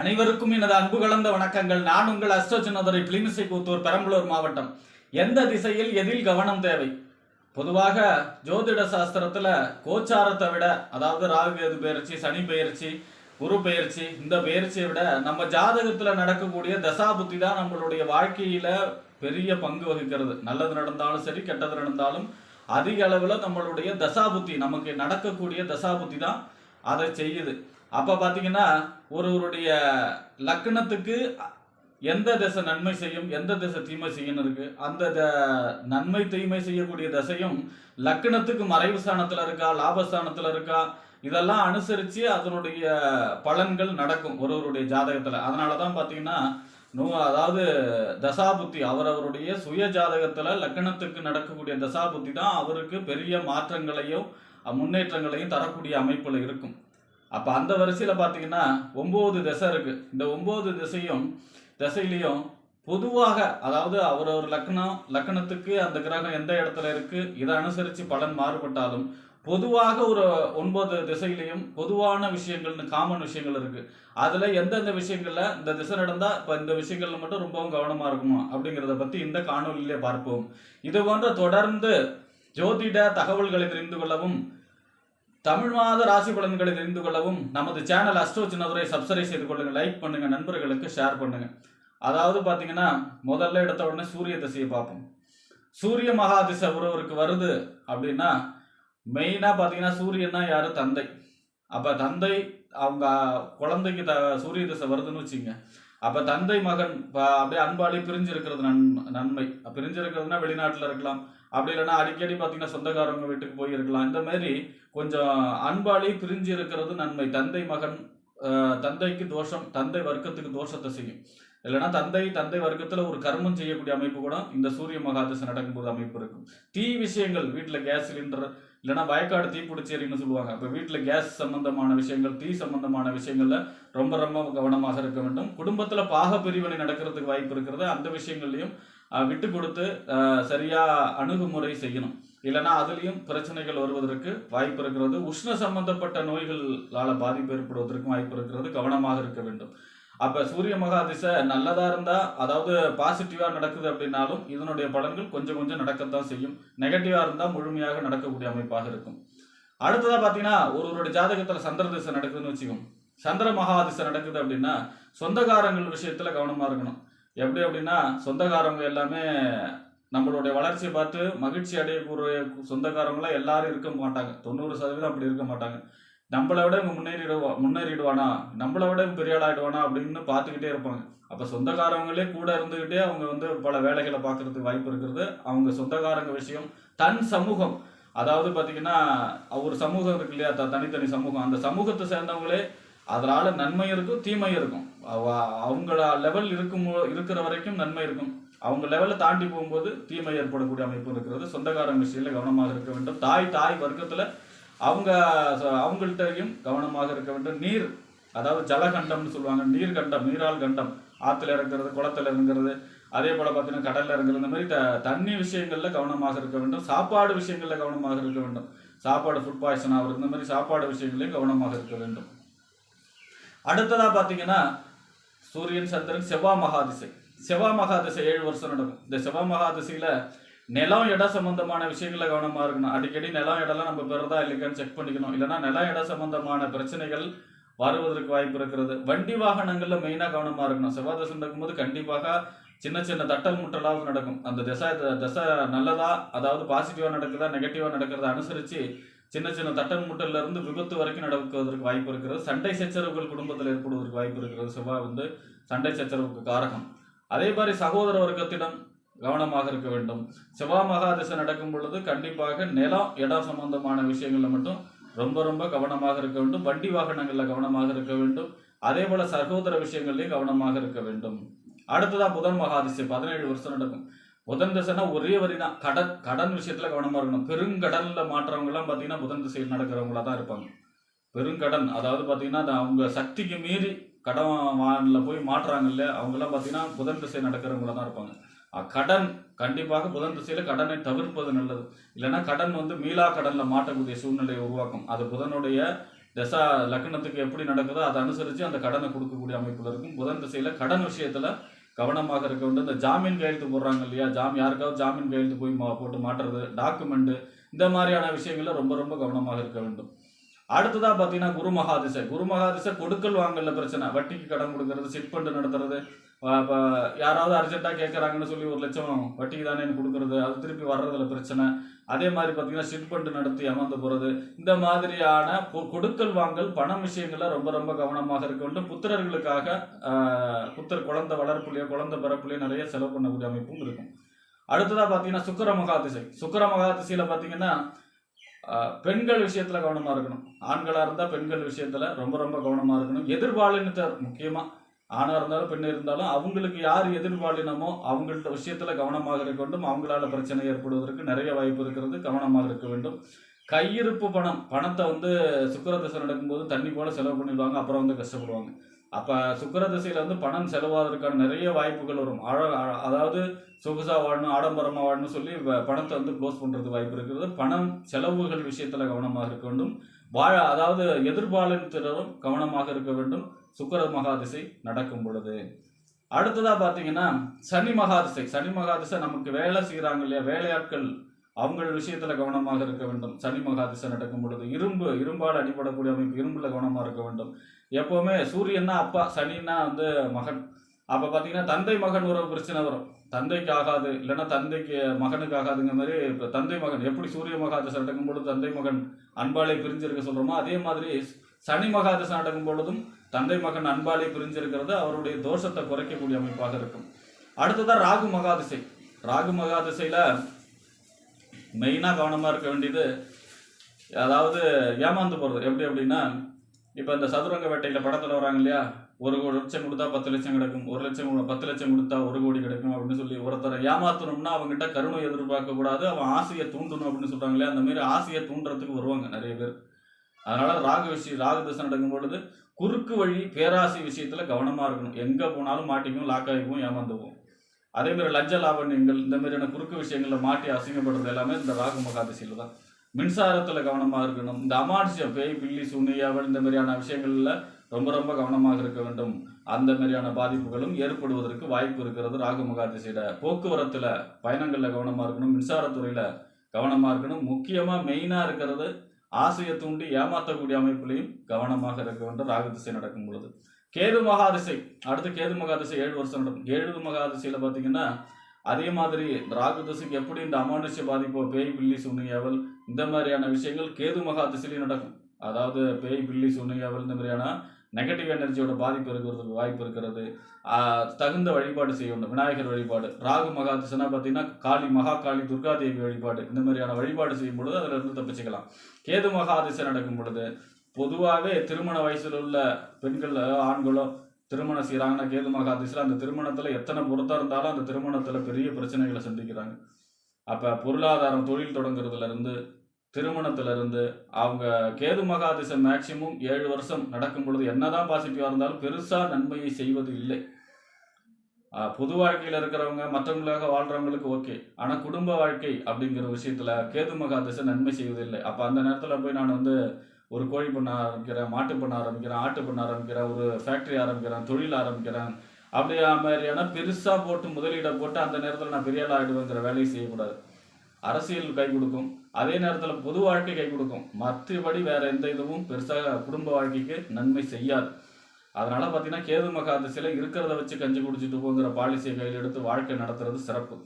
அனைவருக்கும் எனது அன்பு கலந்த வணக்கங்கள். நான் உங்கள் அஸ்ட்ரோஜனதுரை பிளிமிசை கூத்தூர் பெரம்பலூர் மாவட்டம். எந்த திசையில் எதில் கவனம் தேவை? பொதுவாக ஜோதிட சாஸ்திரத்துல கோச்சாரத்தை விட அதாவது ராகு கேது சனி பெயர்ச்சி குரு பெயர்ச்சி இந்த பெயர்ச்சியை விட நம்ம ஜாதகத்துல நடக்கக்கூடிய தசாபுத்தி தான் நம்மளுடைய வாழ்க்கையில பெரிய பங்கு வகிக்கிறது. நல்லது நடந்தாலும் சரி கெட்டது நடந்தாலும் அதிக அளவுல நம்மளுடைய தசாபுத்தி நமக்கு நடக்கக்கூடிய தசாபுத்தி தான் அதை செய்யுது. அப்ப பாத்தீங்கன்னா ஒருவருடைய லக்னத்துக்கு எந்த திசை நன்மை செய்யும் எந்த திசை தீமை செய்யும் இருக்கு. அந்த த- நன்மை தீமை செய்யக்கூடிய திசையும் லக்னத்துக்கு மறைவு ஸ்தானத்துல இருக்கா லாபஸ்தானத்துல இருக்கா இதெல்லாம் அனுசரிச்சு அதனுடைய பலன்கள் நடக்கும் ஒருவருடைய ஜாதகத்துல. அதனாலதான் பாத்தீங்கன்னா நூ அதாவது தசாபுத்தி அவரவருடைய சுய ஜாதகத்துல லக்னத்துக்கு நடக்கக்கூடிய தசாபுத்தி தான் அவருக்கு பெரிய மாற்றங்களையும் முன்னேற்றங்களையும் தரக்கூடிய அமைப்புல இருக்கும். அப்ப அந்த வரிசையில பாத்தீங்கன்னா ஒன்பது திசை இருக்கு. இந்த ஒன்பது திசையும் திசையிலையும் பொதுவாக அதாவது அவர் ஒரு லக்னம் லக்னத்துக்கு அந்த கிரகம் எந்த இடத்துல இருக்கு இதை அனுசரிச்சு பலன் மாறுபட்டாலும் பொதுவாக ஒரு ஒன்பது திசையிலையும் பொதுவான விஷயங்கள்னு காமன் விஷயங்கள் இருக்கு. அதுல எந்தெந்த விஷயங்கள்ல இந்த திசை நடந்தா இப்ப இந்த விஷயங்கள்ல மட்டும் ரொம்பவும் கவனமா இருக்குமா அப்படிங்கிறத பத்தி இந்த காணொலியிலே பார்ப்போம். இது போன்ற தொடர்ந்து ஜோதிட தகவல்களை தெரிந்து கொள்ளவும் தமிழ் மாத ராசி பலன்களை தெரிந்து கொள்ளவும் நமது சேனல் அஸ்ட்ரோ சின்னதுரை சப்ஸ்கிரைப் செய்து கொள்ளுங்க லைக் பண்ணுங்க நண்பர்களுக்கு ஷேர் பண்ணுங்க. அதாவது பார்த்தீங்கன்னா முதல்ல எடுத்த உடனே சூரிய திசையை பார்ப்போம். சூரிய மகா திசை ஒருவருக்கு வருது அப்படின்னா மெயினாக பார்த்தீங்கன்னா சூரியன்னா யாரு? தந்தை. அப்போ தந்தை அவங்க குழந்தைக்கு த சூரிய திசை வருதுன்னு வச்சுங்க. அப்போ தந்தை மகன் அப்படியே அன்பாளி பிரிஞ்சிருக்கிறது நன் நன்மை. பிரிஞ்சிருக்கிறதுனா வெளிநாட்டில் இருக்கலாம். அப்படி இல்லைன்னா அடிக்கடி பார்த்தீங்கன்னா சொந்தக்காரங்க வீட்டுக்கு போயிருக்கலாம். இந்த மாதிரி கொஞ்சம் அன்பாலே பிரிஞ்சு இருக்கிறது நன்மை. தந்தை மகன் தந்தைக்கு தோஷம் தந்தை வர்க்கத்துக்கு தோஷத்தை செய்யும். இல்லைன்னா தந்தை தந்தை வர்க்கத்துல ஒரு கர்மம் செய்யக்கூடிய அமைப்பு கூட இந்த சூரிய மகாதசை நடக்கும்போது அமைப்பு இருக்கும். தீ விஷயங்கள் வீட்டுல கேஸ் சிலிண்டர் இல்லைன்னா வயக்காடு தீ பிடிச்சேரின்னு சொல்லுவாங்க. அப்ப வீட்டுல கேஸ் சம்பந்தமான விஷயங்கள் தீ சம்பந்தமான விஷயங்கள்ல ரொம்ப ரொம்ப கவனமாக இருக்க வேண்டும். குடும்பத்துல பாக பிரிவினை நடக்கிறதுக்கு வாய்ப்பு இருக்கிறது. அந்த விஷயங்கள்லயும் விட்டு கொடுத்து சரியா அணுகுமுறை செய்யணும். இல்லைன்னா அதுலேயும் பிரச்சனைகள் வருவதற்கு வாய்ப்பு இருக்கிறது. உஷ்ண சம்பந்தப்பட்ட நோய்களால் பாதிப்பு ஏற்படுவதற்கும் வாய்ப்பு இருக்கிறது. கவனமாக இருக்க வேண்டும். அப்போ சூரிய மகாதிசை நல்லதாக இருந்தால் அதாவது பாசிட்டிவாக நடக்குது அப்படின்னாலும் இதனுடைய பலன்கள் கொஞ்சம் கொஞ்சம் நடக்கத்தான் செய்யும். நெகட்டிவாக இருந்தால் முழுமையாக நடக்கக்கூடிய அமைப்பாக இருக்கும். அடுத்ததாக பார்த்தீங்கன்னா ஒருவருடைய ஜாதகத்தில் சந்திர திசை நடக்குதுன்னு வச்சுக்கோங்க. சந்திர மகாதிசை நடக்குது அப்படின்னா சொந்தக்காரங்கள் விஷயத்தில் கவனமாக இருக்கணும். எப்படி அப்படின்னா சொந்தக்காரங்க எல்லாமே நம்மளுடைய வளர்ச்சியை பார்த்து மகிழ்ச்சி அடையக்கூடிய சொந்தக்காரங்களாம் எல்லாரும் இருக்க மாட்டாங்க. தொண்ணூறு சதவீதம் அப்படி இருக்க மாட்டாங்க. நம்மளை விட இவங்க முன்னேறிடுவா முன்னேறிடுவானா? நம்மளை விட பெரிய ஆளாயிடுவானா அப்படின்னு பார்த்துக்கிட்டே இருப்பாங்க. அப்போ சொந்தக்காரவங்களே கூட இருந்துக்கிட்டே அவங்க வந்து பல வேலைகளை பார்க்கறதுக்கு வாய்ப்பு இருக்கிறது. அவங்க சொந்தக்காரங்க விஷயம் தன் சமூகம். அதாவது பார்த்தீங்கன்னா ஒரு சமூகம் இருக்கு இல்லையா? த- தனித்தனி சமூகம். அந்த சமூகத்தை சேர்ந்தவங்களே அதனால நன்மையும் இருக்கும் தீமையும் இருக்கும். அவங்கள லெவல் இருக்கும் இருக்கிற வரைக்கும் நன்மை இருக்கும். அவங்க லெவலை தாண்டி போகும்போது தீமை ஏற்படக்கூடிய அமைப்பு இருக்கிறது. சொந்தக்காரங்க விஷயத்தில் கவனமாக இருக்க வேண்டும். தாய் தாய் வர்க்கத்தில் அவங்க ச- கவனமாக இருக்க வேண்டும். நீர் அதாவது ஜலகண்டம்னு சொல்லுவாங்க. நீர் கண்டம் நீரால் கண்டம். ஆற்றுல இறங்குறது குளத்தில் இறங்குறது அதே போல் பார்த்தீங்கன்னா கடலில் இறங்குறது இந்த மாதிரி த தண்ணி விஷயங்களில் கவனமாக இருக்க வேண்டும். சாப்பாடு விஷயங்களில் கவனமாக இருக்க வேண்டும். சாப்பாடு ஃபுட் பாய்சன் ஆகுறது இந்த மாதிரி சாப்பாடு விஷயங்களையும் கவனமாக இருக்க வேண்டும். அடுத்ததாக பார்த்தீங்கன்னா சூரியன் சந்திரன் செவ்வாய் மகாதிசை. செவ்வாய் மகாதிசை ஏழு வருஷம் நடக்கும். இந்த செவ்வாய் மகாதிசையில நிலம் இடம் சம்பந்தமான விஷயங்கள கவனமா இருக்கணும். அடிக்கடி நிலம் இடம்லாம் நம்ம பெறதா இல்லைக்கான்னு செக் பண்ணிக்கணும். இல்லைன்னா நிலம் இட சம்பந்தமான பிரச்சனைகள் வருவதற்கு வாய்ப்பு இருக்கிறது. வண்டி வாகனங்கள்ல மெயினா கவனமா இருக்கணும். செவ்வாய் தசை நடக்கும்போது கண்டிப்பாக சின்ன சின்ன தட்டல் முட்டலாவது நடக்கும். அந்த திசை தசை நல்லதா அதாவது பாசிட்டிவா நடக்குதா நெகட்டிவா நடக்கிறத அனுசரிச்சு சின்ன சின்ன தட்டன் முட்டல்ல இருந்து விபத்து வரைக்கும் நடக்குவதற்கு வாய்ப்பு இருக்கிறது. சண்டை சச்சரவுகள் குடும்பத்தில் ஏற்படுவதற்கு வாய்ப்பு இருக்கிறது. செவ்வாய் வந்து சண்டை சச்சரவுக்கு காரகம். அதே மாதிரி சகோதர வர்க்கத்திடம் கவனமாக இருக்க வேண்டும். செவ்வாய் மகாதிசை நடக்கும் பொழுது கண்டிப்பாக நிலம் இடம் சம்பந்தமான விஷயங்களில் மட்டும் ரொம்ப ரொம்ப கவனமாக இருக்க வேண்டும். வண்டி வாகனங்களில் கவனமாக இருக்க வேண்டும். அதே போல சகோதர விஷயங்கள்லையும் கவனமாக இருக்க வேண்டும். அடுத்ததான் புதன் மகாதிசை. பதினேழு வருஷம் நடக்கும். புதன் திசைனா ஒரே வரி தான் கடன் கடன் விஷயத்துல கவனமா இருக்கணும். பெருங்கடல்ல மாற்றவங்க எல்லாம் பாத்தீங்கன்னா புதன் திசையில் நடக்கிறவங்களா தான் இருப்பாங்க. பெருங்கடன் அதாவது பாத்தீங்கன்னா அவங்க சக்திக்கு மீறி கடன் வான்ல போய் மாற்றுறாங்க இல்லையா அவங்கெல்லாம் பார்த்தீங்கன்னா புதன் திசை நடக்கிறவங்களா தான் இருப்பாங்க. கடன் கண்டிப்பாக புதன் திசையில் கடனை தவிர்ப்பது நல்லது. இல்லைன்னா கடன் வந்து மீளா கடனில் மாற்றக்கூடிய சூழ்நிலையை உருவாக்கும். அது புதனுடைய தசா லக்னத்துக்கு எப்படி நடக்குதோ அதை அனுசரித்து அந்த கடனை கொடுக்கக்கூடிய அமைப்பில் இருக்கும். புதன் திசையில் கடன் விஷயத்தில் கவனமாக இருக்க வேண்டும். இந்த ஜாமீன் கையெழுத்து போடுறாங்க இல்லையா? ஜாம் யாருக்காவது ஜாமீன் கையெழுத்து போய் மா போட்டு மாட்டுறது டாக்குமெண்ட்டு இந்த மாதிரியான விஷயங்களில் ரொம்ப ரொம்ப கவனமாக இருக்க வேண்டும். அடுத்ததா பார்த்தீங்கன்னா குரு மகாதிசை. குரு மகாதிசை கொடுக்கல் வாங்கல பிரச்சனை. வட்டிக்கு கடன் கொடுக்கறது சிட் ஃபண்டு நடத்துறது இப்போ யாராவது அர்ஜென்ட்டாக கேட்குறாங்கன்னு சொல்லி ஒரு லட்சம் வட்டிக்கு தானே கொடுக்குறது. அது திருப்பி வர்றதுல பிரச்சனை. அதே மாதிரி பார்த்தீங்கன்னா சிட் நடத்தி அமர்ந்து போகிறது இந்த மாதிரியான கொடுக்கல் வாங்கல் பணம் விஷயங்கள்ல ரொம்ப ரொம்ப கவனமாக இருக்க வேண்டும். புத்திரர்களுக்காக புத்தர் குழந்தை வளர்ப்புலையோ குழந்தை பிறப்புலையோ நிறைய செலவு பண்ணக்கூடிய அமைப்பும் இருக்கும். அடுத்ததாக பார்த்தீங்கன்னா சுக்கர மகாதிசை. சுக்கர மகாதிசையில் பார்த்தீங்கன்னா பெண்கள் விஷயத்தில் கவனமாக இருக்கணும். ஆண்களாக இருந்தால் பெண்கள் விஷயத்தில் ரொம்ப ரொம்ப கவனமாக இருக்கணும். எதிர்பாலினத்தர் முக்கியமாக ஆணா இருந்தாலும் பெண் இருந்தாலும் அவங்களுக்கு யார் எதிர்பாலினமோ அவங்கள்ட்ட விஷயத்துல கவனமாக இருக்க வேண்டும். அவங்களால பிரச்சனை ஏற்படுவதற்கு நிறைய வாய்ப்பு இருக்கிறது. கவனமாக இருக்க வேண்டும். கையிருப்பு பணம் பணத்தை வந்து சுக்கரதசை நடக்கும்போது தண்ணி போல செலவு பண்ணிடுவாங்க அப்புறம் வந்து கஷ்டப்படுவாங்க. அப்ப சுக்கிர வந்து பணம் செலவாதற்கான நிறைய வாய்ப்புகள் வரும். அழ- அதாவது சொகுசா வாழணும் ஆடம்பரமா வாழணும் சொல்லி பணத்தை வந்து க்ளோஸ் பண்றது வாய்ப்பு இருக்கிறது பணம் செலவுகள் விஷயத்துல கவனமாக இருக்க வேண்டும். வாழ அதாவது எதிர்பாலினத்தினரும் கவனமாக இருக்க வேண்டும். சுக்கர மகாதிசை நடக்கும் பொழுது. அடுத்ததா பார்த்தீங்கன்னா சனி மகாதிசை. சனி மகாதிசை நமக்கு வேலை செய்கிறாங்க இல்லையா? வேலையாட்கள் அவங்கள விஷயத்துல கவனமாக இருக்க வேண்டும். சனி மகாதிசை நடக்கும் பொழுது இரும்பு இரும்பால் அடிபடக்கூடிய அமைப்பு இரும்புல கவனமாக இருக்க வேண்டும். எப்பவுமே சூரியன்னா அப்பா சனின்னா வந்து மகன். அப்ப பாத்தீங்கன்னா தந்தை மகன் ஒரு பிரச்சனை வரும். தந்தைக்கு ஆகாது இல்லைன்னா தந்தைக்கு மகனுக்கு ஆகாதுங்க மாதிரி இப்போ தந்தை மகன் எப்படி சூரிய மகாதசை நடக்கும் பொழுது தந்தை மகன் அன்பாலே பிரிஞ்சிருக்க சொல்றோமோ அதே மாதிரி சனி மகாதசை நடக்கும் பொழுதும் தந்தை மகன் அன்பாலே பிரிஞ்சிருக்கிறது அவருடைய தோஷத்தை குறைக்கக்கூடிய அமைப்பாக இருக்கும். அடுத்ததான் ராகு மகாதிசை. ராகு மகாதிசையில மெயினா கவனமா இருக்க வேண்டியது அதாவது ஏமாந்து போறது. எப்படி அப்படின்னா இப்போ இந்த சதுரங்க வேட்டையில படத்துல வராங்க இல்லையா? ஒரு ஒரு லட்சம் கொடுத்தா பத்து லட்சம் கிடைக்கும் ஒரு லட்சம் பத்து லட்சம் கொடுத்தா ஒரு கோடி கிடைக்கும் அப்படின்னு சொல்லி ஒருத்தரை ஏமாத்தணும்னா அவங்ககிட்ட கருணை எதிர்பார்க்க கூடாது அவன் ஆசையை தூண்டணும் அப்படின்னு சொல்றாங்க இல்லையா? அந்த மாதிரி ஆசையை தூண்டுறதுக்கு வருவாங்க நிறைய பேர். அதனால ராகு விஷயம் ராகு தசை நடக்கும் பொழுது குறுக்கு வழி பேராசி விஷயத்துல கவனமா இருக்கணும். எங்க போனாலும் மாட்டிக்கும் லாக் ஆகிக்கும் ஏமாந்துவோம் அதே மாதிரி லஞ்ச லாவண்யங்கள் இந்த மாதிரியான குறுக்கு விஷயங்கள்ல மாட்டி அசிங்கப்படுறது எல்லாமே இந்த ராகு மகாதிசையில தான். மின்சாரத்துல கவனமா இருக்கணும். இந்த அமானுஷ்யம் பேய் பில்லி சுனியாவல் இந்த மாதிரியான விஷயங்கள்ல ரொம்ப ரொம்ப கவனமாக இருக்க வேண்டும். அந்த மாதிரியான பாதிப்புகளும் ஏற்படுவதற்கு வாய்ப்பு இருக்கிறது ராகு மகாதிசையில. போக்குவரத்துல பயணங்கள்ல கவனமா இருக்கணும். மின்சாரத்துறையில கவனமா இருக்கணும். முக்கியமா மெயினா இருக்கிறது ஆசையை தூண்டி ஏமாற்றக்கூடிய அமைப்புலையும் கவனமாக இருக்க வேண்டும். ராகு திசை நடக்கும் பொழுது. கேது மகாதிசை அடுத்து கேது மகாதிசை ஏழு வருஷம் நடக்கும். ஏழு மகாதிசையில பாத்தீங்கன்னா அதே மாதிரி இந்த ராகு திசைக்கு எப்படி இந்த அமானுஷ்ய பாதிப்போ பேய் பில்லி சுண்ணியாவல் இந்த மாதிரியான விஷயங்கள் கேது மகாதிசையிலையும் நடக்கும். அதாவது பேய் பில்லி சுண்ணியாவல் இந்த மாதிரியான நெகட்டிவ் எனர்ஜியோட பாதிப்பு இருக்கிறதுக்கு வாய்ப்பு இருக்கிறது. தகுந்த வழிபாடு செய்யணும் விநாயகர் வழிபாடு. ராகு மகாதிசனா பார்த்தீங்கன்னா காளி மகா காளி துர்கா தேவி வழிபாடு. இந்த மாதிரியான வழிபாடு செய்யும் பொழுது அதில் இருந்து தப்பிச்சுக்கலாம். கேது மகாதிசை நடக்கும் பொழுது பொதுவாகவே திருமண வயசில் உள்ள பெண்கள் ஆண்களோ திருமணம் செய்கிறாங்கன்னா கேது மகாதிசில் அந்த திருமணத்தில் எத்தனை பொருத்தம் இருந்தாலும் அந்த திருமணத்தில் பெரிய பிரச்சனைகளை சந்திக்கிறாங்க. அப்போ பொருளாதாரம் தொழில் தொடங்குறதுல திருமணத்திலிருந்து அவங்க கேது மகாதிசை மேக்சிமம் ஏழு வருஷம் நடக்கும் பொழுது என்னதான் பாசிட்டிவாக இருந்தாலும் பெருசாக நன்மையை செய்வது இல்லை. பொது வாழ்க்கையில் இருக்கிறவங்க மற்றவங்களாக வாழ்றவங்களுக்கு ஓகே. ஆனால் குடும்ப வாழ்க்கை அப்படிங்கிற விஷயத்தில் கேது மகாதிசை நன்மை செய்வதில்லை அப்போ அந்த நேரத்தில் போய் நான் வந்து ஒரு கோழி பண்ண ஆரம்பிக்கிறேன் மாட்டு பண்ண ஆரம்பிக்கிறேன் ஆட்டு பண்ண ஆரம்பிக்கிறேன் ஒரு ஃபேக்ட்ரி ஆரம்பிக்கிறேன் தொழில் ஆரம்பிக்கிறேன். அப்படி மாதிரியான பெருசாக போட்டு முதலீடை போட்டு அந்த நேரத்தில் நான் பெரிய ஆள் வேலையை செய்யக்கூடாது. அரசியல் கை கொடுக்கும். அதே நேரத்தில் பொது வாழ்க்கை கை கொடுக்கும். மற்றபடி வேற எந்த இதுவும் பெருசாக குடும்ப வாழ்க்கைக்கு நன்மை செய்யாது. அதனால பார்த்தீங்கன்னா கேது மகாதிசையில இருக்கிறத வச்சு கஞ்சி குடிச்சிட்டு போங்கிற பாலிசியை கையில் எடுத்து வாழ்க்கை நடத்துறது சிறப்பு.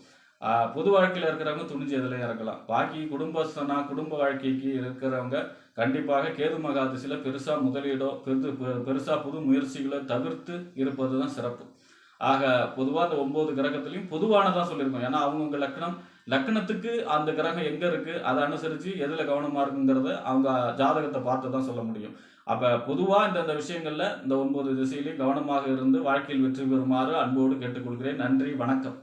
பொது வாழ்க்கையில் இருக்கிறவங்க துணிஞ்சு எதுலையும் இறக்கலாம். பாக்கி குடும்பஸ்தனா குடும்ப வாழ்க்கைக்கு இருக்கிறவங்க கண்டிப்பாக கேது மகாதிசையில பெருசாக முதலீடோ பெரு பெ- புது முயற்சிகளை தவிர்த்து இருப்பது தான் சிறப்பு. ஆக பொதுவாக அந்த ஒம்பது கிரகத்துலையும் பொதுவானதான் சொல்லியிருக்கோம். ஏன்னா அவங்கவுங்க லக்னம் லக்னத்துக்கு அந்த கிரகம் எங்க இருக்கு அதை அனுசரிச்சு எதுல கவனமா இருக்குங்கிறத அவங்க ஜாதகத்தை பார்த்து தான் சொல்ல முடியும். அப்ப பொதுவா இந்த இந்த விஷயங்கள்ல இந்த ஒன்பது திசையிலையும் கவனமாக இருந்து வாழ்க்கையில் வெற்றி பெறுமாறு அன்போடு கேட்டுக்கொள்கிறேன். நன்றி வணக்கம்.